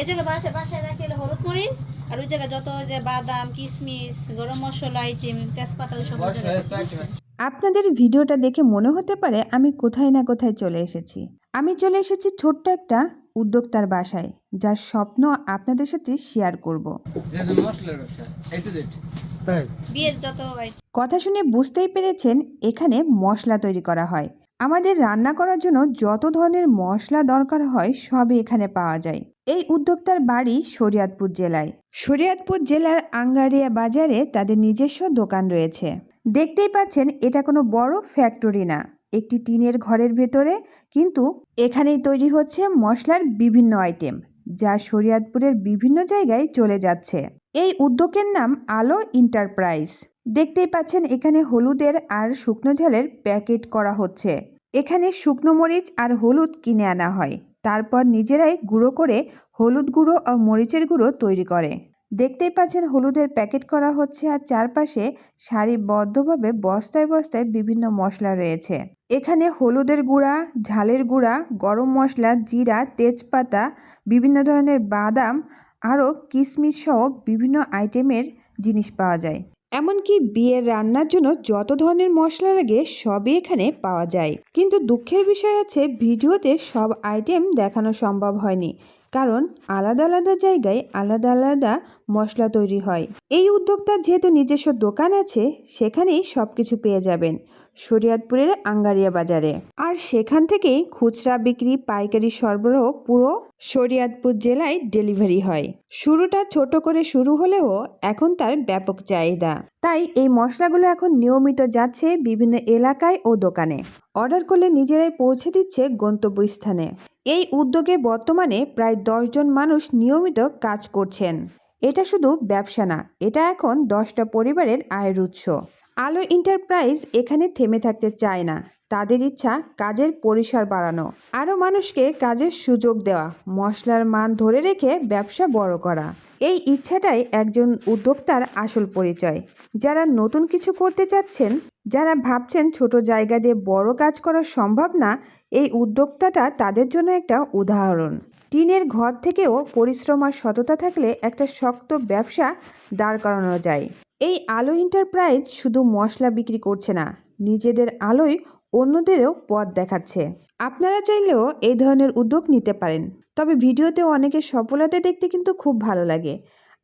এই যে বাসায় বাসায় রাখি হলো হলুদ মরিচ আর ওই জায়গায় যত যে বাদাম কিশমিশ গরম মশলা আইটেম তেজপাতা ওই সব। আপনাদের ভিডিওটা দেখে মনে হতে পারে আমি কোথায় না কোথায় চলে এসেছি। আমি চলে এসেছি ছোট্ট একটা উদ্যোক্তার বাসায় যার স্বপ্ন আপনাদের সাথে শেয়ার করব। কথা শুনে বুঝতেই পেরেছেন এখানে মশলা তৈরি করা হয়। আমাদের রান্না করার জন্য যত ধরনের মশলা দরকার হয় সবই এখানে পাওয়া যায়। এই উদ্যোক্তার বাড়ি শরিয়াতপুর জেলায়। শরিয়াতপুর জেলার আঙ্গারিয়া বাজারে তাদের নিজস্ব দোকান রয়েছে। দেখতেই পাচ্ছেন, এটা কোনো বড় ফ্যাক্টরি না। একটি টিনের ঘরের ভেতরে কিন্তু এখানেই তৈরি হচ্ছে মশলার বিভিন্ন আইটেম, যা শরিয়াতপুরের বিভিন্ন জায়গায় চলে যাচ্ছে। এই উদ্যোগের নাম আলো এন্টারপ্রাইজ। দেখতেই পাচ্ছেন, এখানে হলুদের আর শুকনো ঝালের প্যাকেট করা হচ্ছে। এখানে শুকনো মরিচ আর হলুদ কিনে আনা হয়। তারপর নিজেরাই গুঁড়ো করে হলুদ গুঁড়ো ও মরিচের গুঁড়ো তৈরি করে। দেখতেই পাচ্ছেন হলুদের প্যাকেট করা হচ্ছে আর চারপাশে সারিবদ্ধভাবে বস্তায় বস্তায় বিভিন্ন মশলা রয়েছে। এখানে হলুদের গুঁড়া, ঝালের গুঁড়া, গরম মশলা, জিরা, তেজপাতা, বিভিন্ন ধরনের বাদাম, আরও কিশমিশ সহ বিভিন্ন আইটেমের জিনিস পাওয়া যায়। এমনকি বিয়ের রান্নার জন্য যত ধরনের মশলা লাগে সবই এখানে পাওয়া যায়। কিন্তু দুঃখের বিষয় হচ্ছে, ভিডিওতে সব আইটেম দেখানো সম্ভব হয়নি। কারণ আলাদা আলাদা জায়গায় আলাদা আলাদা মশলা তৈরি হয়। এই উদ্যোক্তার যেহেতু নিজস্ব দোকান আছে, সেখানেই সব কিছু পেয়ে যাবেন। শরিয়াতপুরের আঙ্গারিয়া বাজারে। আর সেখান থেকেই খুচরা বিক্রি, পাইকারি সরবরাহ পুরো শরিয়াতপুর জেলায় ডেলিভারি হয়। শুরুটা ছোট করে শুরু হলেও এখন তার ব্যাপক চাহিদা। তাই এই মশলাগুলো এখন নিয়মিত যাচ্ছে বিভিন্ন এলাকায় ও দোকানে। অর্ডার করলে নিজেরাই পৌঁছে দিচ্ছে গন্তব্যস্থানে। এই উদ্যোগে বর্তমানে প্রায় দশজন মানুষ নিয়মিত কাজ করছেন। এটা শুধু ব্যবসা না, এটা এখন দশটা পরিবারের আয়ের উৎস। আলো এন্টারপ্রাইজ এখানে থেমে থাকতে চায় না। তাদের ইচ্ছা কাজের পরিসর বাড়ানো। আরও মানুষকে কাজের সুযোগ দেওয়া, মশলার মান ধরে রেখে ব্যবসা বড় করা। এই ইচ্ছাটাই একজন উদ্যোক্তার আসল পরিচয়। যারা নতুন কিছু করতে চাচ্ছেন, যারা ভাবছেন ছোট জায়গা দিয়ে বড় কাজ করা সম্ভব না, এই উদ্যোক্তাটা তাদের জন্য একটা উদাহরণ। টিনের ঘর থেকেও পরিশ্রম আর সততা থাকলে একটা শক্ত ব্যবসা দাঁড় করানো যায়। এই আলো এন্টারপ্রাইজ শুধু মশলা বিক্রি করছে না, নিজেদের আলোয় অন্যদেরও পথ দেখাচ্ছে। আপনারা চাইলেও এই ধরনের উদ্যোগ নিতে পারেন, তবে ভিডিওতে অনেকের সফলতা দেখতে কিন্তু খুব ভালো লাগে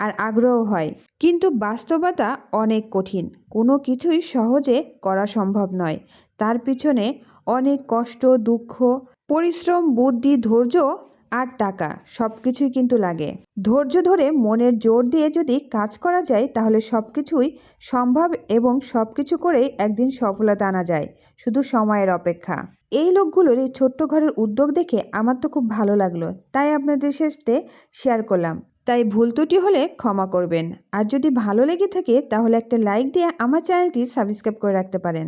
আর আগ্রহ হয়। কিন্তু বাস্তবতা অনেক কঠিন, কোনো কিছুই সহজে করা সম্ভব নয়। তার পিছনে অনেক কষ্ট, দুঃখ, পরিশ্রম, বুদ্ধি ধৈর্য আর টাকা সব কিছুই কিন্তু লাগে। ধৈর্য ধরে মনের জোর দিয়ে যদি কাজ করা যায়, তাহলে সব কিছুই সম্ভব এবং সব কিছু করেই একদিন সফলতা আনা যায়, শুধু সময়ের অপেক্ষা। এই লোকগুলোর এই ছোট্ট ঘরের উদ্যোগ দেখে আমার তো খুব ভালো লাগল, তাই আপনাদের সাথে শেয়ার করলাম। তাই ভুল ত্রুটি হলে ক্ষমা করবেন। আর যদি ভালো লেগে থাকে, তাহলে একটা লাইক দিয়ে আমার চ্যানেলটি সাবস্ক্রাইব করে রাখতে পারেন।